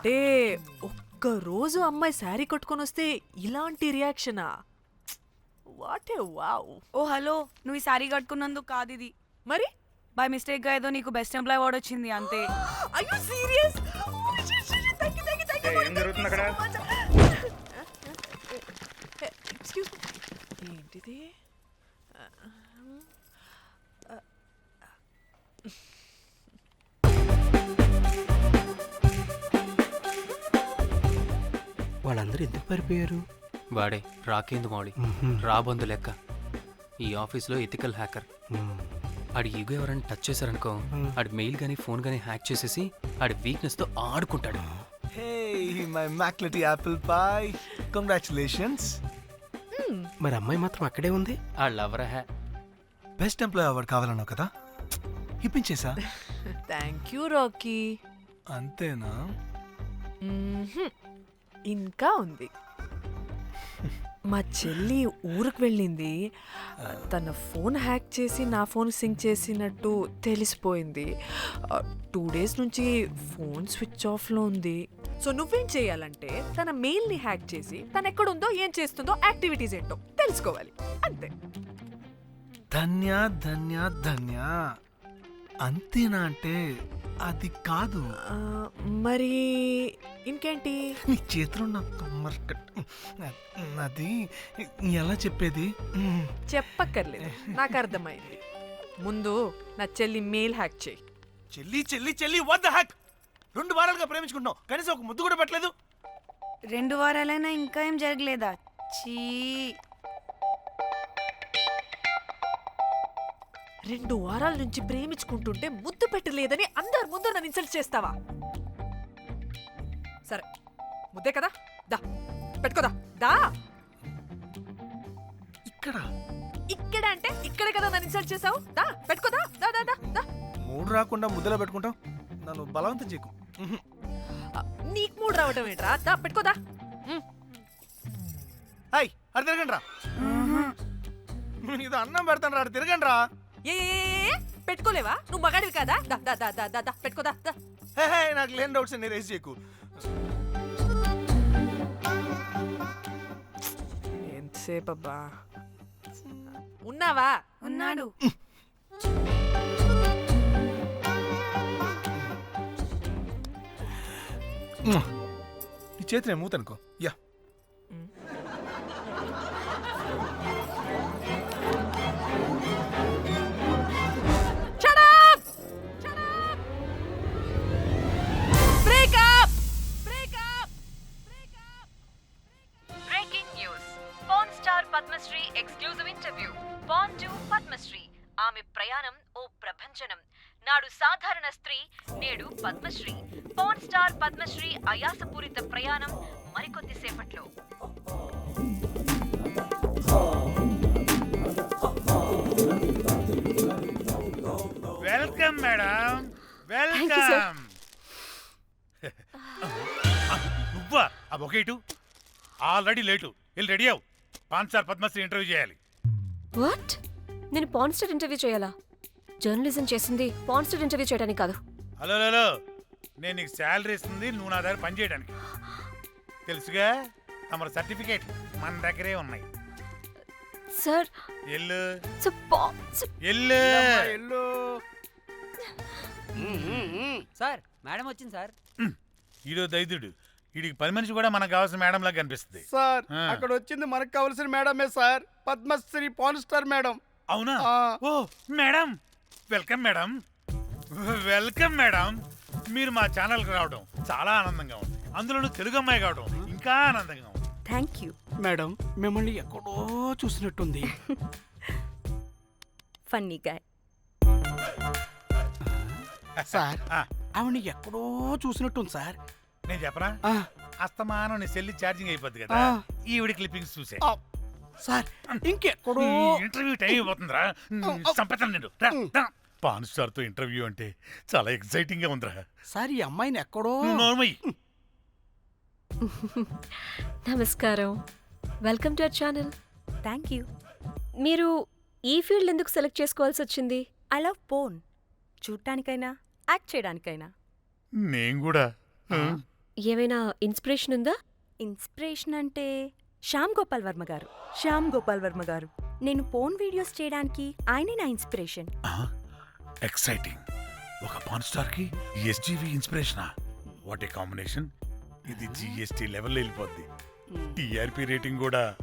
అంటే ఒక్క రోజు అమ్మాయి శారీ కట్టుకొని వస్తే ఇలాంటి రియాక్షనా? What a wow. Oh hello. నువ్వు ఈ సారీ కట్టుకున్నందుకు కాదు ఇది. మరి? బై మిస్టేక్గా ఏదో నీకు బెస్ట్ ఎంప్లాయ్ అవార్డ్ వచ్చింది అంతే. అయ్యో సీరియస్ ఏం జరుగుతుంది అక్కడ? ఎక్స్క్యూజ్ ఏంటిది? వాళ్ళందరూ ఎందుకు పారిపోయారు? వాడే రాకేందు మౌళి రాబందు లెక్క. ఈ ఆఫీస్లో ఎథికల్ హ్యాకర్. ఆడి ఈగో ఎవరైనా టచ్ చేశారనుకో ఆడి మెయిల్ కానీ ఫోన్ కానీ హ్యాక్ చేసేసి ఆడి వీక్నెస్తో ఆడుకుంటాడు. Hey, my Maclity apple pie. Congratulations. మరి అమ్మాయి మాత్రం అక్కడే ఉంది? ఆ లవర్ హ్యా బెస్ట్ ఎంప్లాయ్ అవార్డ్ కావాలన్నావు కదా? ఇప్పించేసా? థ్యాంక్ యూ రాకీ అంతేనా? ఇంకా ఉంది. మా చెల్లి ఊరికి వెళ్ళింది. తన ఫోన్ హ్యాక్ చేసి నా ఫోన్ సింక్ చేసినట్టు తెలిసిపోయింది. టూ డేస్ నుంచి ఫోన్ స్విచ్ ఆఫ్లో ఉంది. సో నువ్వేం చేయాలంటే తన మెయిల్ని హ్యాక్ చేసి తను ఎక్కడుందో ఏం చేస్తుందో యాక్టివిటీస్ ఏంటో తెలుసుకోవాలి. అంతే. ధన్య ధన్య ధన్య. అంతేనా అంటే అది కాదు. ఆ, మరి ఇంకేంటి? నీ చేతిలో నా కమ్మర్ అది ఎలా చెప్పేది? చెప్పక్కర్లేదు నాకు అర్థమైంది. ముందు నా చెల్లి మెయిల్ హ్యాక్ చేయి. చెల్లి చెల్లి చెల్లి వద్ద హ్యాక్ రెండు వారాలుగా ప్రేమించుకుంటున్నాం కనీసం ఒక ముద్దు కూడా పెట్టలేదు. రెండు వారాలైనా ఇంకా ఏం జరగలేదా? చీ. రెండు వారాల నుంచి ప్రేమించుకుంటుంటే ముద్దు పెట్టలేదని అందరు ముందు నన్ను ఇన్సల్ట్ చేస్తావా? సరే ముద్దే కదా? దా పెట్టుకోదా దా ఇక్కడ? ఇక్కడ అంటే ఇక్కడ కదా నన్ను ఇన్సల్ట్ చేసావు? దా పెట్టుకోదా దా దా దా దా మూడు రాకుండా ముద్దలో పెట్టుకుంటాం నన్ను బలవంతం చేయకు. ఉహు. నీకు మూడు రావటం ఏంట్రా? దా పెట్టుకోదా ఉమ్. హాయ్ అటు తిరగండి రా ఇది అన్నం పెడతాను రా అటు తిరగండి రా ఏ ఏ, ఏ, ఏ, పెట్టుకోలేవా? నువ్వు మగాడివి కాదా? దా దా దా దా దా దా పెట్టుకోదా దా హే హే నాకు లేని డౌట్స్ అన్ని రేస్ చేయకు. ఎంతసేపు అబ్బా ఉన్నావా? ఉన్నాడు. ఈ చేతిని మూతనుకో. Yeah. Padmashri exclusive interview pan to Padmashri. ఆమె ప్రయాణం ఓ ప్రభంజనం. నాడు సాధారణ స్త్రీ నేడు పద్మశ్రీ. పాన్ స్టార్ పద్మశ్రీ అయాసపూరిత ప్రయాణం మరికొద్ది సేపట్లో. వెల్కమ్ మేడం వెల్కమ్ నువ్వా? ఆ బొకేటు ఆల్రెడీ లేటు. వెళ్ళి రెడీ అవు పాన్ సార్ పద్మశ్రీ ఇంటర్వ్యూ చేయాలి. వాట్? నేను పాన్స్టర్ ఇంటర్వ్యూ చేయాలా? జర్నలిజం చేసింది పాన్స్టర్ ఇంటర్వ్యూ చేయడానికి కాదు. హలో హలో నేను నీకు శాలరీ ఇస్తుంది నువ్వు నా దగ్గర పని చేయడానికి. తెలుసుగా? తమర సర్టిఫికేట్ మన దగ్గరే ఉన్నాయి. సార్ ఎల్లు. ఎల్లు. ఎల్లు. సార్ మేడం వచ్చింది సార్. ఈడో దైదుడు. వీడికి పని మనిషి కూడా మనకు కావాల్సిన మేడం లాగా కనిపిస్తుంది. సార్ ఆ. అక్కడ వచ్చింది మనకు కావలసిన మేడమే sir? Padmashri pan star madam అవునా? ఆ. ఓ madam welcome madam welcome madam మీరు మా ఛానల్కి రావడం చాలా ఆనందంగా ఉంది. అందులోనూ తెలుగు అమ్మాయి కావడం ఇంకా ఆనందంగా ఉంది. థ్యాంక్ యూ మేడం మిమ్మల్ని ఎక్కడో చూసినట్టుంది. ఫన్నీ గాయ్ సార్ ఆ, ఆవిడ ఎక్కడో చూసినట్టుంది సార్. నేను చెప్పనా? ఆ, అస్తమానం నీ సెల్లి ఛార్జింగ్ అయిపోద్ది కదా. ఈవిడ క్లిప్పింగ్స్ చూసే. సార్ ఇంకెక్కడో ఇంటర్వ్యూ టైం అయిపోతుందిరా. సంపేతాను నేను. పాన్ స్టార్తో ఇంటర్వ్యూ అంటే చాలా ఎక్సైటింగ్గా ఉందిరా. సార్ ఈ అమ్మాయిని ఎక్కడో నార్మల్ నమస్కారం. Welcome to our channel. Thank you మీరు ఈ ఫీల్డ్ ఎందుకు సెలెక్ట్ చేసుకోవాల్సి వచ్చింది? ఐ లవ్ పోన్ చూడటానికైనా యాక్ట్ చేయడానికైనా. నేను కూడా. ఏమైనా ఇన్స్పిరేషన్ ఉందా? ఇన్స్పిరేషన్ అంటే శ్యామ్ గోపాల్ వర్మ గారు. శ్యామ్ గోపాల్ వర్మ గారు. నేను పోన్ వీడియోస్ చేయడానికి ఆయనే నా ఇన్స్పిరేషన్. ఎక్సైటింగ్. ఒక పాన్ స్టార్కి ఎస్జీవి ఇన్స్పిరేషనా? What a combination. ఇది జిఎస్టీ లెవెల్ వెళ్ళిపోద్ది. టిఆర్పి రేటింగ్ కూడా.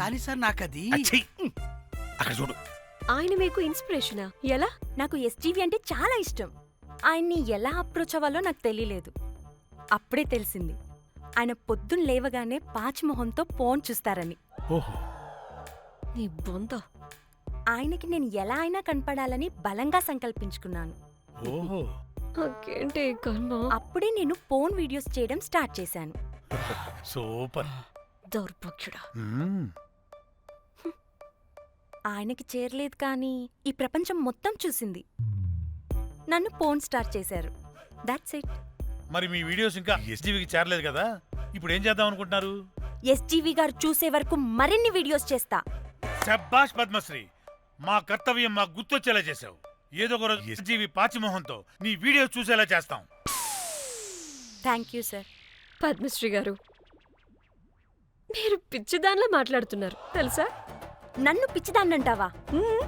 కానీ సార్ నాకు అది. అక్కడ చూడు. ఆయన మీకు ఇన్స్పిరేషనా? ఎలా? నాకు ఎస్జీవి అంటే చాలా ఇష్టం. ఆయన్ని ఎలా అప్రోచ్ అవ్వాలో నాకు తెలియలేదు. అప్పుడే తెలిసింది. ఆయన పొద్దున్న లేవగానే పాచిమొహంతో ఫోన్ చూస్తారని. ఓహో. నీ బొంద ఆయనకి నేను ఎలా అయినా కనపడాలని బలంగా సంకల్పించుకున్నాను. ఓహో. నాకేంటి ఈ కర్మ? అప్పుడే నేను ఫోన్ వీడియోస్ చేయడం స్టార్ట్ చేశాను. సూపర్. దౌర్భాగ్యుడా. మ్మ్. ఆయనకి చేరలేదు కానీ ఈ ప్రపంచం మొత్తం చూసింది. నన్ను ఫోన్ స్టార్ట్ చేశారు. దాట్స్ ఇట్ మరి మీ వీడియోస్ ఇంకా ఎస్జీవికి చేరలేదు కదా? ఇప్పుడు ఏం చేద్దాం అనుకుంటున్నారు? ఎస్జీవి గారు చూసే వరకు మరిన్ని వీడియోస్ చేస్తా. శబ్బాష్ పద్మశ్రీ మా కర్తవ్యం మాకు గుర్తొచ్చేలా చేసావు ఏదో ఒక రోజు ఎస్జీవి పాచిమోహంతో నీ వీడియో చూసేలా చేస్తాం. Thank you sir. పద్మశ్రీ గారు మీరు పిచ్చిదానిలా మాట్లాడుతున్నారు తెలుసా? నన్ను పిచ్చిదాన్నంటావా? హ్మ్?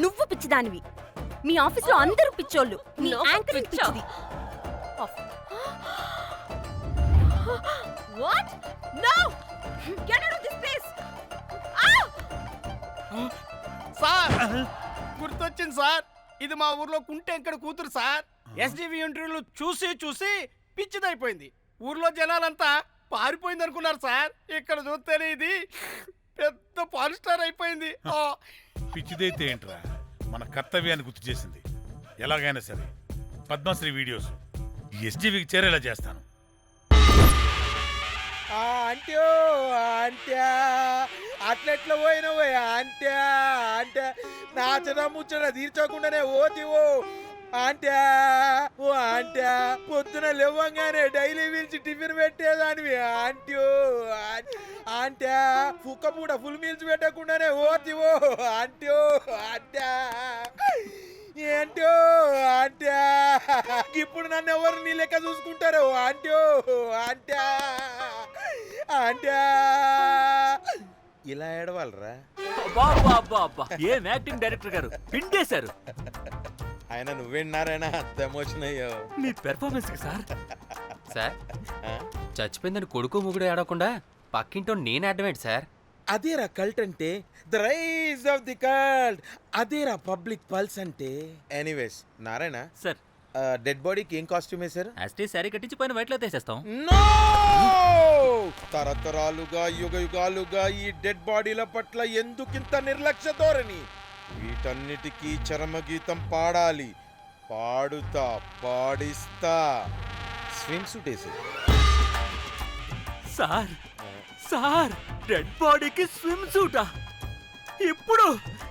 నువ్వు పిచ్చిదానివి. మీ ఆఫీస్లో అందరూ పిచ్చోళ్ళు. నీ యాంకరింగ్ పిచ్చా? పిచ్చిది. Off. What no get out of this place sir గుర్తొచ్చింది సార్ ఇది మా ఊర్లో కుంటెంకడ కూతురు సార్ ఎస్డివి ఇంటర్వ్యూలు చూసి చూసి పిచ్చిదైపోయింది. ఊర్లో జనాలంతా పారిపోయింది అనుకున్నారు సార్ ఇక్కడ చూస్తేనే ఇది పెద్ద పాన్ స్టార్ అయిపోయింది. ఆ. పిచ్చిదైతే ఏంట్రా? మన కర్తవ్యాన్ని గుర్తు చేసింది. ఎలాగైనా సరే పద్మశ్రీ వీడియోస్. ఎస్జీవికి చేరేలా చేస్తాను. అంట్యో అంట్యా అట్లెట్లా పోయినవే అంట్యా అంటే నాచన ముచ్చట తీర్చకుండానే ఓతివో అంట్యా ఓ అంట్యా పొద్దున లేవంగానే డైలీ పిలిచి టిఫిన్ పెట్టేదానివి ఆంట్యో అంట్యా కుక్క పూట ఫుల్ మీల్స్ పెట్టకుండానే ఓతివో అంట్యో అంట్యా ఏంటో అంట్యా ఇప్పుడు నన్ను ఎవరు నీ లెక్క చూసుకుంటారు అంట్యో అంట్యా అంట్యా ఇలా ఏడవాలరా? అబ్బా అబ్బా అబ్బా ఏం యాక్టింగ్ డైరెక్టర్ గారు? పిండేశారు. ఆయన నువ్వేనారాయణ అంత ఎమోషన్ అయ్యో మీ పెర్ఫార్మెన్స్ సార్. సార్ చచ్చిపోయిందని కొడుకు ముగుడు ఏడవకుండా పక్కింటో నేను అడ్డమేంటి సార్? అదేరా కల్ట్ అంటే the rise of the cult అదేరా పబ్లిక్ పల్స్ అంటే. ఎనీవేస్ నారాయణ సార్ డెడ్ బాడీకి ఏం కాస్ట్యూమ్ వేశారు? యాస్టీ శారీ కట్టించి పైన వైట్లో తీసేస్తాం. తరతరాలుగా యుగ యుగాలుగా ఈ డెడ్ బాడీల పట్ల ఎందుకింత నిర్లక్ష్య ధోరణి? వీటన్నిటికీ చరమగీతం పాడాలి. పాడుతా పాడిస్తా. స్విమ్ సూట్ వేసి సార్ సార్ డెడ్ బాడీకి స్విమ్ సూటా ఇప్పుడు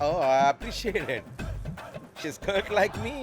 oh, I appreciate it. She's good like me.